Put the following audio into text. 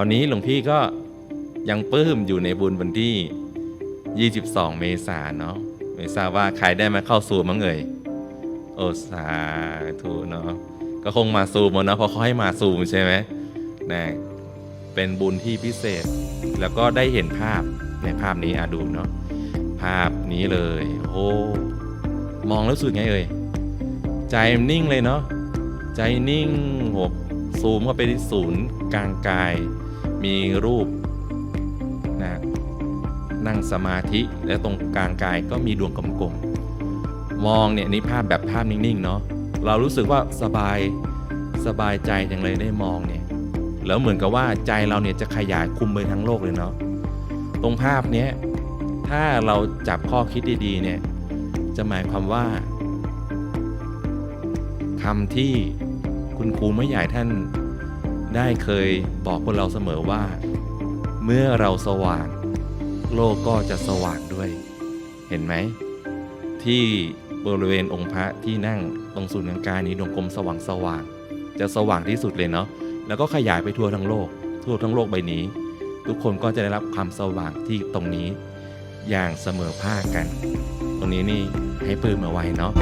คราวนี้หลวงพี่ก็ยังปลื้มอยู่ในบุญวันที่ 22 เมษายนเนาะไม่ทราบว่าใครได้มาเข้าสู่มั้งเอ่ยโอสาธุเนาะก็คงมาซูมเนาะเพราะเขาให้มาซูมใช่ไหมนะเป็นบุญที่พิเศษ แล้วก็ได้เห็นภาพในภาพนี้อะดูเนาะภาพนี้เลยโอ้มองแล้วรู้สึกไงเอ่ยใจนิ่งเลยเนาะใจนิ่งโหซูมเข้าไปที่ศูนย์กลางกาย มีรูปนะนั่งสมาธิและตรงกลางกายก็มีดวงกลมๆมองเนี่ยนี่ภาพแบบภาพนิ่งๆเนาะเรารู้สึกว่าสบายสบายใจจังเลยได้มองเนี่ยแล้วเหมือนกับว่าใจเราเนี่ยจะขยายคุมไปทั้งโลกเลยเนาะตรงภาพเนี้ยถ้าเราจับข้อคิดดีๆเนี่ยจะหมายความว่าคำที่คุณครูไม่ใหญ่ท่าน ได้เคยบอกพวกเราเสมอว่า เมื่อเราสว่าง โลกก็จะสว่างด้วย เห็นไหม ที่บริเวณองค์พระที่นั่งตรงศูนย์กลางกายนี้ดวงกลมสว่างสว่างจะสว่างที่สุดเลยเนาะแล้วก็ขยายไปทั่วทั้งโลก ทั่วทั้งโลกใบนี้ ทุกคนก็จะได้รับความสว่างที่ตรงนี้ อย่างเสมอภาคกัน ตรงนี้นี่ให้ปลื้มาไว้เนาะ